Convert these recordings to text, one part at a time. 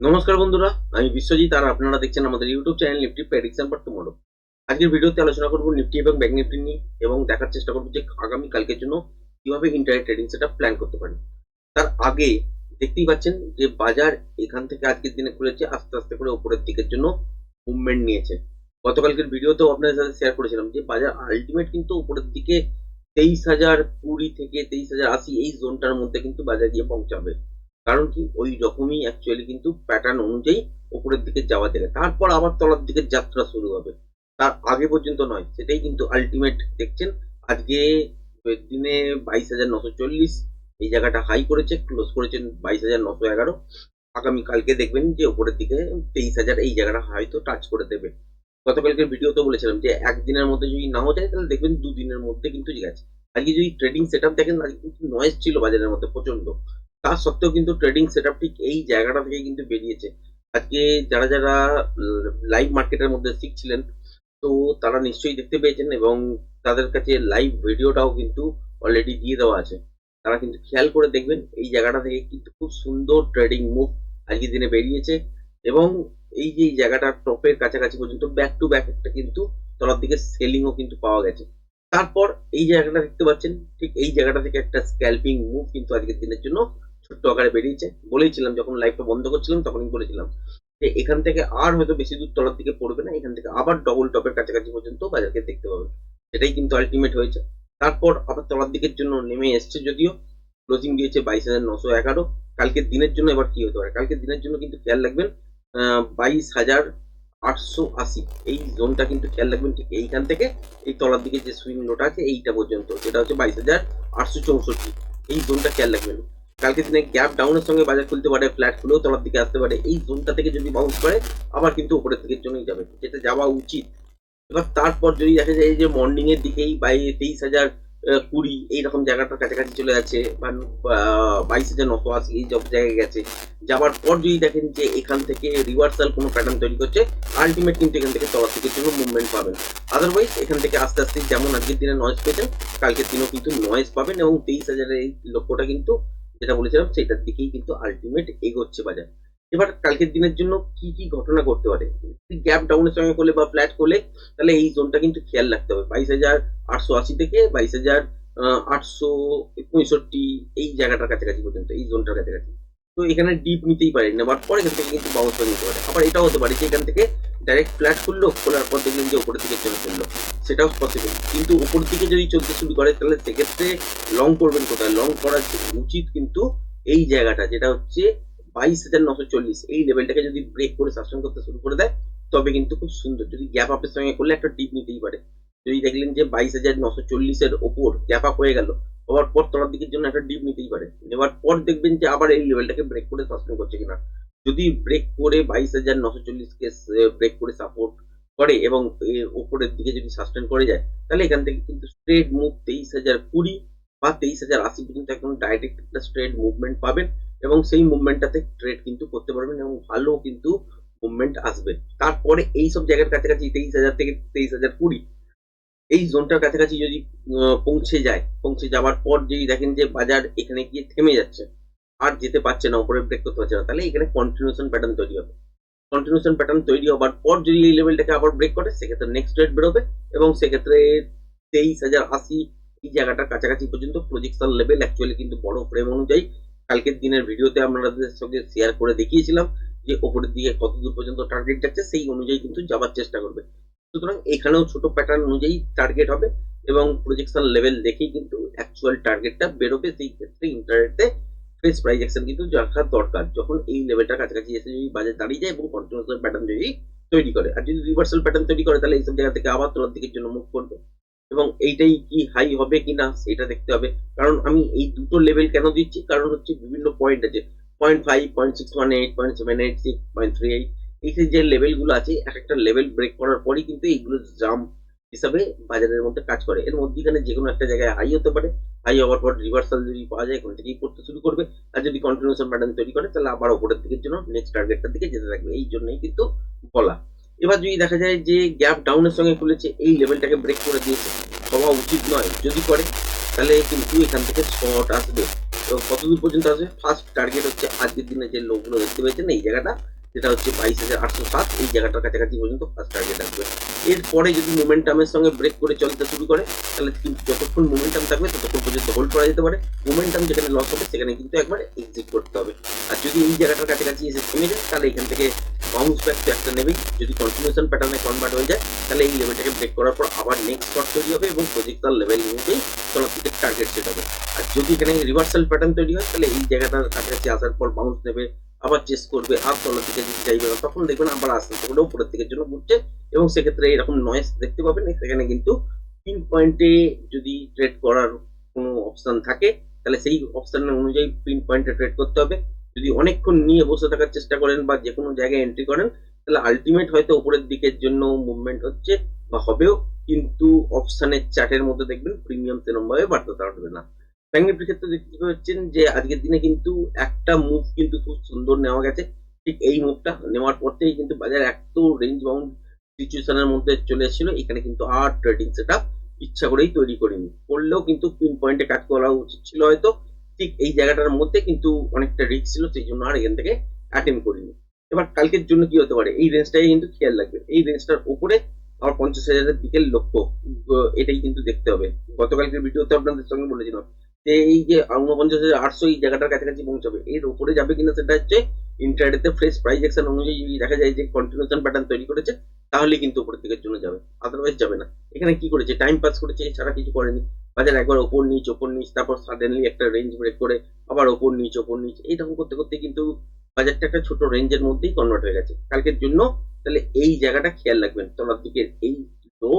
নমস্কার বন্ধুরা, আমি বিশ্বজিৎ আর আপনারা দেখছেন আমাদের YouTube channel Nifty prediction for tomorrow আজকের ভিডিওতে আলোচনা করব নিফটি এবং ব্যাংক নিফটি নিয়ে এবং দেখার চেষ্টা করব যে আগামী কালকের জন্য কীভাবে ইন্টারনেট ট্রেডিং সেটা প্ল্যান করতে পারেন তার আগে দেখতেই পাচ্ছেন যে বাজার এখান থেকে আজকের দিনে খুলেছে, আস্তে আস্তে করে উপরের দিকের জন্য মুভমেন্ট নিয়েছে। গতকালকের ভিডিওতেও আপনাদের সাথে শেয়ার করেছিলাম যে বাজার আলটিমেট কিন্তু উপরের দিকে তেইশ হাজার কুড়ি থেকে তেইশ হাজার আশি এই জোনটার মধ্যে কিন্তু বাজার গিয়ে পৌঁছাবে। কারণ কি? ওই রকমই অ্যাকচুয়ালি কিন্তু প্যাটার্ন অনুযায়ী উপরের দিকে যাওয়া যাবে। তারপর আবার তলার দিকে যাত্রা শুরু হবে। তার আগে পর্যন্ত নয়, সেটাই কিন্তু আলটিমেট দেখছেন। আজকে দিনে বাইশ হাজার নশো চল্লিশ, এই জায়গাটা হাই করেছে ক্লোজ করেছেন বাইশ হাজার নশো এগারো। আগামী কালকে দেখবেন যে উপরের দিকে তেইশ হাজার এই জায়গাটা হয়তো টাচ করে দেবে। গতকালকের ভিডিওতে বলেছিলাম যে একদিনের মধ্যে যদি নাও যায়, তাহলে দেখবেন দুদিনের মধ্যে কিন্তু গেছে আজকে যদি ট্রেডিং সেট দেখেন, আজকে কিন্তু নয়েজ ছিল বাজারের মধ্যে প্রচণ্ড তা সত্ত্বেও কিন্তু ট্রেডিং সেট ঠিক এই জায়গাটা থেকে কিন্তু বেরিয়েছে। আজকে যারা যারা লাইভ মার্কেটের মধ্যে শিখছিলেন, তো তারা নিশ্চয়ই দেখতে পেয়েছেন এবং তাদের কাছে লাইভ ভিডিওটাও কিন্তু অলরেডি দিয়ে দেওয়া আছে। তারা কিন্তু খেয়াল করে দেখবেন, এই জায়গাটা থেকে কিন্তু খুব সুন্দর ট্রেডিং মুভ আজকের দিনে বেরিয়েছে এবং এই যে জায়গাটা টপের কাছাকাছি পর্যন্ত ব্যাক টু ব্যাক একটা কিন্তু তলার দিকে সেলিংও কিন্তু পাওয়া গেছে। তারপর এই জায়গাটা দেখতে পাচ্ছেন, ঠিক এই জায়গাটা থেকে একটা স্ক্যাল্পিং মুভ কিন্তু আজকের দিনের জন্য ছোট্ট আকারে বেরিয়েছে। বলেইছিলাম, যখন লাইভটা বন্ধ করছিলাম, তখনই বলেছিলাম যে এখান থেকে আর হয়তো বেশি দূর তলার দিকে পড়বে না, এখান থেকে আবার ডবল টপের কাছাকাছি পর্যন্ত বাজারকে দেখতে পাবে। সেটাই কিন্তু আলটিমেট হয়েছে। তারপর আবার তলার দিকের জন্য নেমে এসছে যদিও। ক্লোজিং দিয়েছে বাইশ হাজার নশো এগারো। কালকের দিনের জন্য এবার কি হতে পারে? কালকের দিনের জন্য কিন্তু খেয়াল রাখবেন বাইশ হাজার আটশো আশি। এই জোনটা কিন্তু খেয়াল রাখবেন ঠিক এইখান থেকে এই তলার দিকে যে সুইং লোটা আছে, এইটা পর্যন্ত। যেটা হচ্ছে বাইশ হাজার আটশো চৌষট্টি। এই জোনটা খেয়াল রাখবেন। কালকে দিনে গ্যাপ ডাউনের সঙ্গে বাজার খুলতে পারে ফ্ল্যাট খুলেও তলার দিকে আসতে পারে, এই জোনটা থেকে যদি বাউন্স করে, আবার কিন্তু উপরের দিকের জন্যই যাবে, যেটা যাওয়া উচিত। এবার তারপর যদি দেখা যায় যে মর্নিং এর দিকেই বাই তেইশ হাজার কুড়ি এইরকম জায়গাটার কাছাকাছি চলে যাচ্ছে বা বাইশ হাজার নশো আশি, এই সব জায়গায় গেছে, যাওয়ার পর যদি দেখেন যে এখান থেকে রিভার্সাল কোনো প্যাটার্ন তৈরি করছে আলটিমেট কিন্তু এখান থেকে তলার দিকের জন্য মুভমেন্ট পাবেন আদারওয়াইজ এখান থেকে আস্তে আস্তে যেমন আজকের দিনে নয়েজ পেয়েছেন, কালকের দিনেও কিন্তু নয়েজ পাবেন এবং তেইশ হাজারের এই লক্ষ্যটা কিন্তু যেটা বলেছিলাম, সেটার দিকেই কিন্তু আলটিমেট এগোচ্ছে বাজার। এবার কালকের দিনের জন্য কি কি ঘটনা করতে পারে? গ্যাপ ডাউনের সঙ্গে করলে বা ফ্ল্যাট করলে, তাহলে এই জোনটা কিন্তু খেয়াল রাখতে হবে। বাইশ হাজার আটশো আশি থেকে বাইশ হাজার আটশো পঁয়ষট্টি এই জায়গাটার কাছাকাছি পর্যন্ত, এই জোনটার কাছাকাছি। তো এখানে ডিপ নিতেই পারে নেওয়ার পর এখান থেকে কিন্তু বাউন্স নিতে পারে আবার এটাও হতে পারে যে এখান থেকে ডাইরেক্ট ফ্ল্যাট খুললো, খোলার পর দেখলেন যে উপরের দিকে চলে ফেলল। সেটাও পসিবল কিন্তু উপর দিকে যদি চলতে শুরু করে, তাহলে সেক্ষেত্রে লং করবেন কোথায়? লং করা উচিত কিন্তু এই জায়গাটা, যেটা হচ্ছে বাইশ হাজার নশো চল্লিশ। এই লেভেলটাকে যদি ব্রেক করে শাসন করতে শুরু করে দেয়, তবে কিন্তু খুব সুন্দর। যদি গ্যাপ আপের সঙ্গে করলে একটা ডিপ নিতেই পারে। যদি দেখলেন যে বাইশ হাজার নশো চল্লিশের ওপর গ্যাপ আপ হয়ে গেল আবার পর তলার দিকের জন্য একটা ডিপ নিতেই পারে। নেওয়ার পর দেখবেন যে আবার এই লেভেলটাকে ব্রেক করে সাসপেন্ড করছে কিনা। যদি ব্রেক করে বাইশ হাজার নশো চল্লিশকে ব্রেক করে সাপোর্ট করে এবং ওপরের দিকে যদি সাসপেন্ড করে যায়, তাহলে এখান থেকে কিন্তু স্ট্রেট মুভ তেইশ হাজার কুড়ি বা তেইশ হাজার আশি পর্যন্ত একদম ডাইরেক্ট একটা স্ট্রেট মুভমেন্ট পাবেন এবং সেই মুভমেন্টটাতে ট্রেড কিন্তু করতে পারবেন এবং ভালো কিন্তু মুভমেন্ট আসবে। তারপরে এই সব জায়গার কাছাকাছি তেইশ হাজার থেকে তেইশ হাজার কুড়ি এই জোনটার কাছাকাছি যদি পৌঁছে যায়, পৌঁছে যাওয়ার পর যদি দেখেন যে বাজার এখানে গিয়ে থেমে যাচ্ছে, আর যেতে পারছে না উপরে ব্রেক করতে পারছে না, তাহলে এখানে কন্টিনিউশন প্যাটার্ন তৈরি হবে। কন্টিনিউশন প্যাটার্ন তৈরি হবার পর যদি এই লেভেলটাকে আবার ব্রেক করে, সেক্ষেত্রে নেক্সট রেট বেরোবে এবং সেক্ষেত্রে তেইশ হাজার আশি এই জায়গাটার কাছাকাছি পর্যন্ত প্রজেকশন লেভেল অ্যাকচুয়ালি কিন্তু বড় ফ্রেম অনুযায়ী কালকের দিনের ভিডিওতে আপনাদের সঙ্গে শেয়ার করে দেখিয়েছিলাম যে ওপরের দিকে কত দূর পর্যন্ত টার্গেট যাচ্ছে, সেই অনুযায়ী কিন্তু যাওয়ার চেষ্টা করবে। সুতরাং এখানেও ছোট প্যাটার্ন অনুযায়ী টার্গেট হবে এবং প্রজেকশন লেভেল দেখেই কিন্তু অ্যাকচুয়াল টার্গেটটা বেরোবে। সেই ক্ষেত্রে ইন্টারনেটে ফ্রেশ প্রাইস অ্যাকশন কিন্তু রাখার দরকার। যখন এই লেভেলটার কাছাকাছি এসে যদি বাজার দাঁড়িয়ে যায় এবং কন্টিনিউশন প্যাটার্ন যদি তৈরি করে, আর যদি রিভার্সাল প্যাটার্ন তৈরি করে, তাহলে এইসব জায়গা থেকে আবার তোলার দিকের জন্য মুভ করবে। এবং এইটাই কি হাই হবে কি না, সেটা দেখতে হবে। কারণ আমি এই দুটো লেভেল কেন দিচ্ছি? কারণ হচ্ছে বিভিন্ন পয়েন্ট আছে। Point five point six one eight point seven eight six point three eight এই যে লেভেলগুলো আছে, এক একটা লেভেল ব্রেক করার পরই কিন্তু এইগুলো জাম্প হিসাবে বাজারের মধ্যে কাজ করে। এর মধ্যেখানে যে কোনো একটা জায়গায় হাই হতে পারে। হাই হওয়ার পর রিভার্সাল যদি পাওয়া যায়, এখান থেকেই করতে শুরু করবে। আর যদি কন্টিনিউশন প্যাটার্ন তৈরি করে, তাহলে আবার ওপরের দিকের জন্য নেক্সট টার্গেটটার দিকে যেতে থাকবে। এই জন্যই কিন্তু বলা। এবার যদি দেখা যায় যে গ্যাপ ডাউনের সঙ্গে খুলেছে, এই লেভেলটাকে ব্রেক করে দিয়েছে, হওয়া উচিত নয়। যদি করে, তাহলে কিন্তু এখান থেকে শর্ট আসবে। কতদূর পর্যন্ত আসবে? ফার্স্ট টার্গেট হচ্ছে আজকের দিনে যে লোকগুলো দেখতে পেয়েছেন, এই জায়গাটা যেটা হচ্ছে বাইশ হাজার আটশো সাত, এই জায়গাটার কাছাকাছি পর্যন্ত ফার্স্ট টার্গেট আসবে। এরপরে যদি মোমেন্টামের সঙ্গে ব্রেক করে চলতে শুরু করে, তাহলে কিন্তু যতক্ষণ মোমেন্টাম থাকবে, ততক্ষণ পর্যন্ত হোল্ড করা যেতে পারে। মোমেন্টাম যেখানে লস হবে, সেখানে কিন্তু একবার এক্সিট করতে হবে। আর যদি এই জায়গাটার কাছাকাছি এসে থেমে যায়, তাহলে এখান থেকে বাউন্স ব্যাক তো একটা নেবেই। যদি কন্টিনিউশন প্যাটার্নে কনভার্ট হয়ে যায়, তাহলে এই লেভেলটাকে ব্রেক করার পর আবার নেক্সট স্পট তৈরি হবে এবং প্রজেক্টাল লেভেল তলার দিকে টার্গেট সেট হবে। আর যদি এখানে রিভার্সাল প্যাটার্ন তৈরি হয়, তাহলে এই জায়গাটার কাছাকাছি আসার পর বাউন্স নেবে আবার চেস করবে আর তলার দিকে যদি যাইবে না, তখন দেখবেন আবার আস্তে আস্তে করে উপরের দিকের জন্য ঘুরছে এবং সেক্ষেত্রে এরকম নয়েস দেখতে পাবেন। সেখানে কিন্তু পিন পয়েন্টে যদি ট্রেড করার কোনো অপশন থাকে তাহলে সেই অপশনের অনুযায়ী পিন পয়েন্টে ট্রেড করতে হবে। যদি অনেকক্ষণ নিয়ে বসে থাকার চেষ্টা করেন বা যে কোনো জায়গায় এন্ট্রি করেন তাহলে আলটিমেট হয়তো উপরের দিকের জন্য মুভমেন্ট হচ্ছে বা হবেও কিন্তু অপশনের চার্টের মধ্যে দেখবেন প্রিমিয়াম সেরকম ভাবে বাড়তে থাকবে না। ব্যাঙ্ক নিফটির ক্ষেত্রে দেখতে পাচ্ছেন যে আজকের দিনে কিন্তু একটা মুভ কিন্তু খুব সুন্দর নেওয়া গেছে। ঠিক এই মুভটা নেওয়ার পর থেকেই কিন্তু বাজার এত রেঞ্জ বাউন্ড সিচুয়েশনের মধ্যে চলে এসেছিল। এখানে কিন্তু আর ট্রেডিং সেটা ইচ্ছা করেই তৈরি করিনি। করলেও কিন্তু পিন পয়েন্টে কাজ করা উচিত ছিল হয়তো। ঠিক এই জায়গাটার মধ্যে কিন্তু অনেকটা রিস্ক ছিল, সেই জন্য আর এখান থেকে অ্যাটেম্প করিনি। এবার কালকের জন্য কি হতে পারে? এই রেঞ্জটাই কিন্তু খেয়াল রাখবে। এই রেঞ্জটার উপরে আমার পঞ্চাশ হাজারের দিকের লক্ষ্য, এটাই কিন্তু দেখতে হবে। গতকালকের ভিডিওতে আপনাদের সঙ্গে বলেছিলাম এই যে আটশো এই জায়গাটার কাছাকাছি পৌঁছাবে, এর উপরে যাবে কিনা সেটা হচ্ছে ইন্টারনেটে ফ্রেশ প্রাইস অ্যাকশন অনুযায়ী দেখা যায় যে কন্টিনিউশন প্যাটার্ন তৈরি করেছে, তাহলে কিন্তু উপরের দিকের জন্য যাবে আদারওয়াইজ যাবে না। এখানে কি করেছে? টাইম পাস করেছে, এছাড়া কিছু করেনি। বাজার একবার ওপর নিচ ওপর নিচ, তারপর সাডেনলি একটা রেঞ্জ ব্রেক করে আবার ওপর নিচ ওপর নিচ, এইরকম করতে করতে কিন্তু বাজারটা একটা ছোট রেঞ্জের মধ্যেই কনভার্ট হয়ে গেছে। কালকের জন্য তাহলে এই জায়গাটা খেয়াল রাখবেন, তলার দিকের এই লো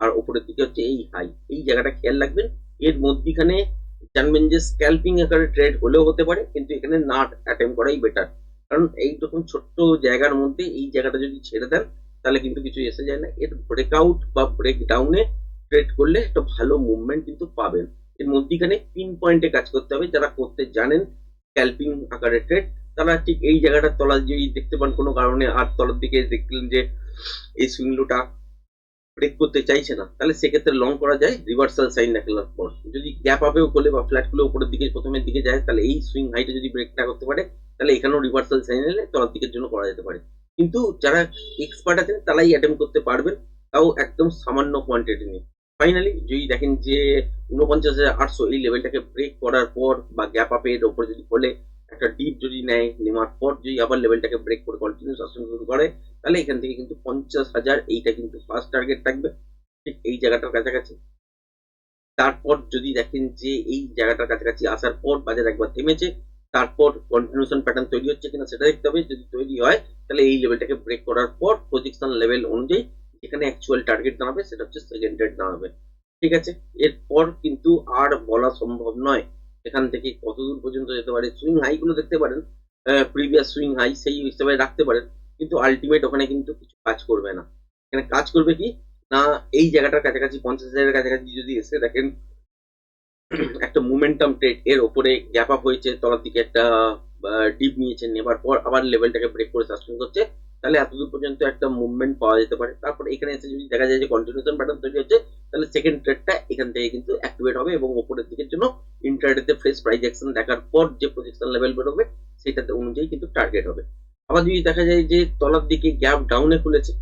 আর ওপরের দিকে হচ্ছে এই হাই এই জায়গাটা খেয়াল রাখবেন। এর মধ্যিখানে জানবেন যে স্ক্যাল্পিং আকারে ট্রেড হলেও হতে পারে, কিন্তু এখানে না অ্যাটেম্প করাই বেটার কারণ এইরকম ছোট্ট জায়গার মধ্যে এই জায়গাটা যদি ছেড়ে দেন, তাহলে কিন্তু কিছু এসে যায় না। এর ব্রেকআউট বা ব্রেক ডাউনে ট্রেড করলে একটা ভালো মুভমেন্ট কিন্তু পাবেন। এর মধ্যিখানে পিন পয়েন্টে কাজ করতে হবে। যারা করতে জানেন স্ক্যাল্পিং আকারে ট্রেড তারা ঠিক এই জায়গাটার তলা যদি দেখতে পান, কোনো কারণে আর তলার দিকে দেখলেন যে এই সুইংলোটা ব্রেক করতে চাইছে না, তাহলে সেক্ষেত্রে লং করা যায় রিভার্সাল সাইন দেখানোর পর। যদি গ্যাপ আপেও করলে বা ফ্ল্যাট খুলে উপরের দিকে, প্রথমের দিকে যায়, তাহলে এই সুইং হাইটে যদি ব্রেক না করতে পারে, তাহলে এখানেও রিভার্সাল সাইন এলে তলার দিকের জন্য করা যেতে পারে। কিন্তু যারা এক্সপার্ট আছেন, তারাই অ্যাটেম্প করতে পারবেন, তাও একদম সামান্য কোয়ান্টিটি নিয়ে। ফাইনালি যদি দেখেন যে উনপঞ্চাশ হাজার আটশো এই লেভেলটাকে ব্রেক করার পর বা গ্যাপ আপের ওপরে যদি খোলে একটা ডিপ যদি নেয়, নেওয়ার পর যদি আবার লেভেলটাকে ব্রেক করে কন্টিনিউ শুরু করে তাহলে এখান থেকে কিন্তু পঞ্চাশ হাজার এইটা কিন্তু ফার্স্ট টার্গেট থাকবে, ঠিক এই জায়গাটার কাছাকাছি। তারপর যদি দেখেন যে এই জায়গাটার কাছাকাছি আসার পর বাজার একবার থেমেছে, তারপর কন্টিনিউশন প্যাটার্ন তৈরি হচ্ছে কিনা সেটা দেখতে হবে। যদি তৈরি হয়, তাহলে এই লেভেলটাকে ব্রেক করার পর প্রজেকশন লেভেল অনুযায়ী যেখানে অ্যাকচুয়াল টার্গেট দাঁড়াবে, সেটা হচ্ছে সেকেন্ড রেট দাঁড়াবে। ঠিক আছে? এরপর কিন্তু আর বলা সম্ভব নয়। এখান থেকে কতদূর পর্যন্ত যেতে পারে? সুইং হাই গুলো দেখতে পারেন। প্রিভিয়াস সুইং হাই সেই হিসেবে রাখতে পারেন। কিন্তু আলটিমেট ওখানে কিন্তু কিছু কাজ করবে না। এখানে কাজ করবে কি? না, এই জায়গাটার কাছাকাছি, পঞ্চাশ হাজারের কাছাকাছি যদি এসে দেখেন, একটা মোমেন্টাম ট্রেড এর ওপরে গ্যাপ আপ হয়েছে, তলার দিকে একটা ডিপ নিয়েছে, নেবার পর আবার লেভেলটাকে ব্রেক করে সাসপেন্ড করছে। তাহলে এতদূর পর্যন্ত একটা মুভমেন্ট পাওয়া যেতে পারে। তারপর এখানে এসে যদি দেখা যায় যে কন্টিনিউশন প্যাটার্ন তৈরি হচ্ছে, তাহলে সেকেন্ড ট্রেডটা এখান থেকে কিন্তু অ্যাক্টিভেট হবে এবং ওপরের দিকের জন্য ইন্টারডেতে ফ্রেশ প্রাইস অ্যাকশন দেখার পর যে প্রজেকশন লেভেল বেরোবে সেটাতে অনুযায়ী কিন্তু টার্গেট হবে। আবার যদি দেখা যায় যে তলার দিকে গ্যাপ ডাউনে খুলেছে,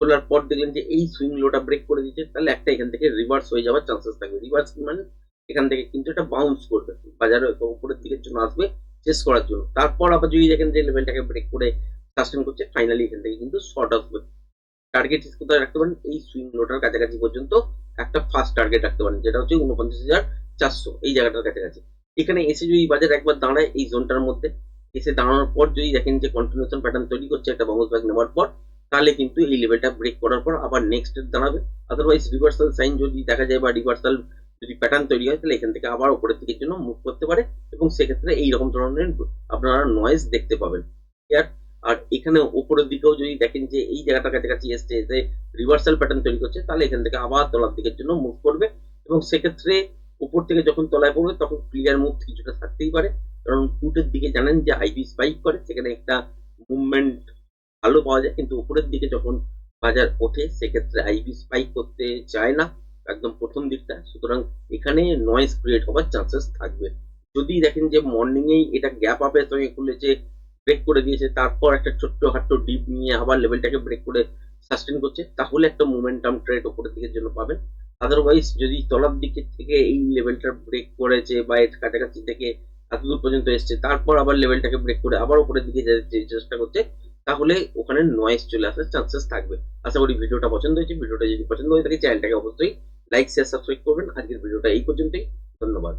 খোলার পর দেখলেন যে এই সুইং লোটা ব্রেক করে দিচ্ছে তাহলে একটা এখান থেকে রিভার্স হয়ে যাওয়ার চান্সেস থাকবে। রিভার্স মানে? এখান থেকে কিন্তু এটা বাউন্স করবে, বাজারে উপরের দিকের জন্য আসবে চেস করার জন্য। তারপর আবার যদি দেখেন যে লেভেলটাকে ব্রেক করে সাস্টেন করছে ফাইনালি এখান থেকে কিন্তু শর্ট আসবে টার্গেট কোথায় রাখতে পারেন? এই সুইং লোটার কাছাকাছি পর্যন্ত একটা ফার্স্ট টার্গেট রাখতে পারেন, যেটা হচ্ছে উনপঞ্চাশ হাজার চারশো, এই জায়গাটার কাছাকাছি। এখানে এসে যদি বাজার একবার দাঁড়ায় এই জোনটার মধ্যে, এসে দাঁড়ানোর পর যদি দেখেন যে কন্টিনিউশন প্যাটার্ন তৈরি করছে একটা বাউন্স ব্যাক নেওয়ার পর, তাহলে কিন্তু এই লেভেলটা ব্রেক করার পর আবার নেক্সট দাঁড়াবে। আদারওয়াইজ রিভার্সাল সাইন যদি দেখা যায় বা রিভার্সাল যদি প্যাটার্ন তৈরি হয়, তাহলে এখান থেকে আবার উপরের দিকের জন্য মুভ করতে পারে এবং সেক্ষেত্রে এইরকম ধরনের আপনারা নয়েজ দেখতে পাবেন। ক্লিয়ার আর এখানে উপরের দিকেও যদি দেখেন যে এই জায়গাটার কাছাকাছি এসছে এসে রিভার্সাল প্যাটার্ন তৈরি করছে, তাহলে এখান থেকে আবার তলার দিকের জন্য মুভ করবে এবং সেক্ষেত্রে উপর থেকে যখন তলায় পড়বে, তখন ক্লিয়ার মুভ কিছুটা থাকতেই পারে। কারণ টুটের দিকে জানেন যে আইবি স্পাইক করে, সেখানে একটা মুভমেন্ট ভালো পাওয়া যায়, কিন্তু উপরের দিকে যখন বাজার ওঠে, সেক্ষেত্রে আইবি স্পাইক করতে চায় না, একদম প্রথম দিকটা। সুতরাং এখানে নয়েজ ক্রিয়েট হওয়ার চান্সেস থাকবে। যদি দেখেন যে মর্নিংয়েই এটা গ্যাপ আপের সঙ্গে খুলেছে ব্রেক করে দিয়েছে, তারপর একটা ছোট্ট হাট্ট ডিপ নিয়ে আবার লেভেলটাকে ব্রেক করে সাস্টেন করছে, তাহলে একটা মোমেন্টাম ট্রেড ওপরের দিকের জন্য পাবেন। আদারওয়াইজ যদি তলার দিকে থেকে এই লেভেলটা ব্রেক করেছে বা এর কাছাকাছি থেকে এত দূর পর্যন্ত এসছে, তারপর আবার লেভেলটাকে ব্রেক করে আবার উপরের দিকে যেতে চেষ্টা করছে, তাহলে ওখানে নয়েজ চলে আসার চান্সেস থাকবে। আশা করি ভিডিওটা পছন্দ হয়েছে। ভিডিওটা যদি পছন্দ হয়ে থাকে চ্যানেলটাকে অবশ্যই লাইক শেয়ার সাবস্ক্রাইব করবেন। আজকের ভিডিওটা এই পর্যন্তই। ধন্যবাদ।